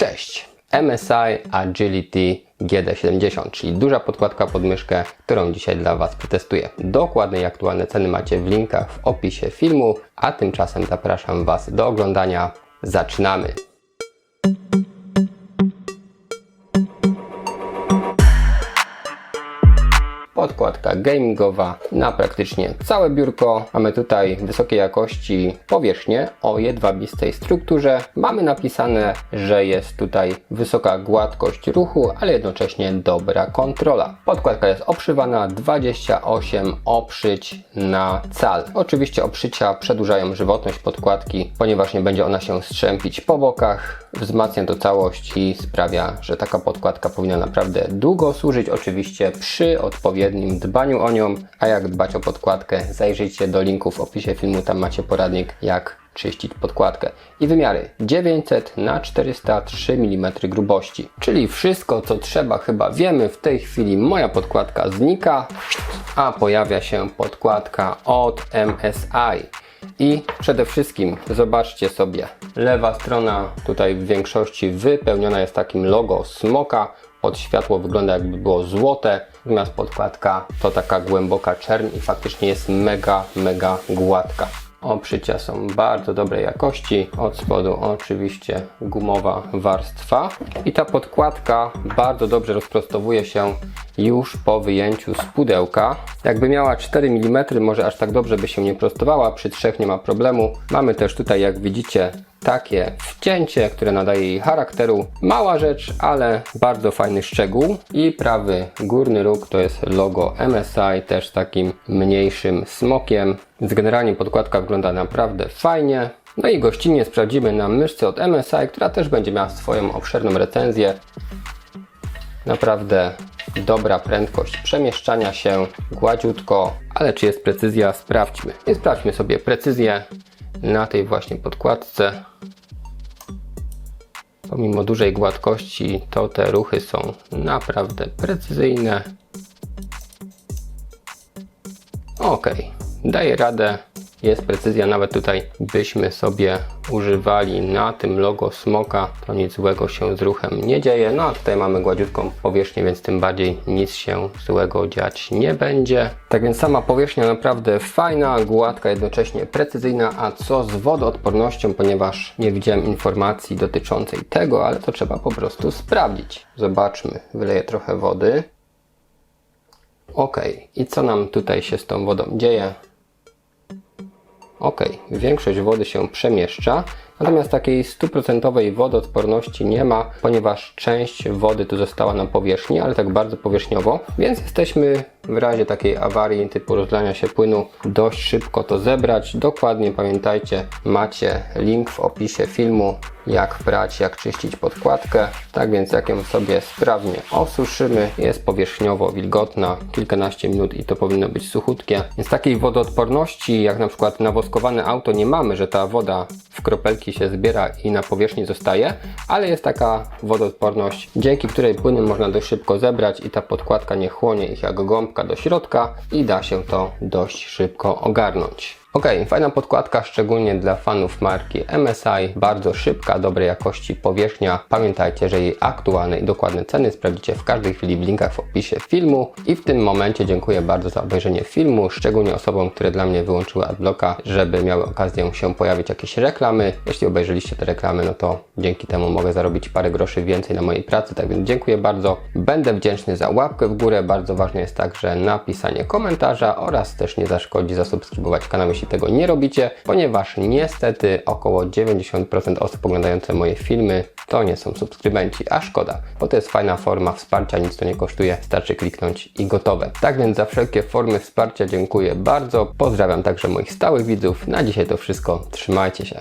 Cześć! MSI Agility GD70, czyli duża podkładka pod myszkę, którą dzisiaj dla Was przetestuję. Dokładne i aktualne ceny macie w linkach w opisie filmu, a tymczasem zapraszam Was do oglądania. Zaczynamy! Podkładka gamingowa na praktycznie całe biurko. Mamy tutaj wysokiej jakości powierzchnię o jedwabistej strukturze. Mamy napisane, że jest tutaj wysoka gładkość ruchu, ale jednocześnie dobra kontrola. Podkładka jest obszywana 28 oprzyć na cal. Oczywiście oprzycia przedłużają żywotność podkładki, ponieważ nie będzie ona się strzępić po bokach. Wzmacnia to całość i sprawia, że taka podkładka powinna naprawdę długo służyć. Oczywiście przy odpowiednim dbaniu o nią. A jak dbać o podkładkę? Zajrzyjcie do linku w opisie filmu, tam macie poradnik jak czyścić podkładkę. I wymiary 900 na 403 mm grubości. Czyli wszystko co trzeba chyba wiemy. W tej chwili moja podkładka znika, a pojawia się podkładka od MSI. I przede wszystkim zobaczcie sobie, lewa strona tutaj w większości wypełniona jest takim logo smoka. Pod światło wygląda jakby było złote, natomiast podkładka to taka głęboka czerń i faktycznie jest mega, mega gładka. Oprzycia są bardzo dobrej jakości. Od spodu oczywiście gumowa warstwa. I ta podkładka bardzo dobrze rozprostowuje się już po wyjęciu z pudełka. Jakby miała 4 mm, może aż tak dobrze by się nie prostowała, przy 3 nie ma problemu. Mamy też tutaj, jak widzicie, takie wcięcie, które nadaje jej charakteru. Mała rzecz, ale bardzo fajny szczegół. I prawy górny róg to jest logo MSI, też takim mniejszym smokiem. Więc generalnie podkładka wygląda naprawdę fajnie. No i gościnnie sprawdzimy na myszce od MSI, która też będzie miała swoją obszerną recenzję. Naprawdę dobra prędkość przemieszczania się, gładziutko, ale czy jest precyzja? Sprawdźmy. I sprawdźmy sobie precyzję na tej właśnie podkładce. Pomimo dużej gładkości, to te ruchy są naprawdę precyzyjne. Ok, daje radę. Jest precyzja, nawet tutaj byśmy sobie używali na tym logo smoka, to nic złego się z ruchem nie dzieje. No a tutaj mamy gładziutką powierzchnię, więc tym bardziej nic się złego dziać nie będzie. Tak więc sama powierzchnia naprawdę fajna, gładka, jednocześnie precyzyjna, a co z wodoodpornością, ponieważ nie widziałem informacji dotyczącej tego, ale to trzeba po prostu sprawdzić. Zobaczmy, wyleję trochę wody. Ok, i co nam tutaj się z tą wodą dzieje? Ok, większość wody się przemieszcza, natomiast takiej stuprocentowej wodoodporności nie ma, ponieważ część wody tu została na powierzchni, ale tak bardzo powierzchniowo, więc jesteśmy w razie takiej awarii typu rozlania się płynu dość szybko to zebrać. Dokładnie pamiętajcie, macie link w opisie filmu, jak prać, jak czyścić podkładkę. Tak więc jak ją sobie sprawnie osuszymy, jest powierzchniowo wilgotna, kilkanaście minut i to powinno być suchutkie. Więc takiej wodoodporności, jak na przykład na woskowane auto nie mamy, że ta woda kropelki się zbiera i na powierzchni zostaje, ale jest taka wodoodporność, dzięki której płyny można dość szybko zebrać i ta podkładka nie chłonie ich jak gąbka do środka i da się to dość szybko ogarnąć. Ok, fajna podkładka, szczególnie dla fanów marki MSI. Bardzo szybka, dobrej jakości powierzchnia. Pamiętajcie, że jej aktualne i dokładne ceny sprawdzicie w każdej chwili w linkach w opisie filmu. I w tym momencie dziękuję bardzo za obejrzenie filmu, szczególnie osobom, które dla mnie wyłączyły adblocka, żeby miały okazję się pojawić jakieś reklamy. Jeśli obejrzeliście te reklamy, no to dzięki temu mogę zarobić parę groszy więcej na mojej pracy, tak więc dziękuję bardzo. Będę wdzięczny za łapkę w górę. Bardzo ważne jest także napisanie komentarza oraz też nie zaszkodzi zasubskrybować kanał, jeśli tego nie robicie, ponieważ niestety około 90% osób oglądających moje filmy to nie są subskrybenci, a szkoda, bo to jest fajna forma wsparcia, nic to nie kosztuje, starczy kliknąć i gotowe. Tak więc za wszelkie formy wsparcia dziękuję bardzo. Pozdrawiam także moich stałych widzów. Na dzisiaj to wszystko. Trzymajcie się.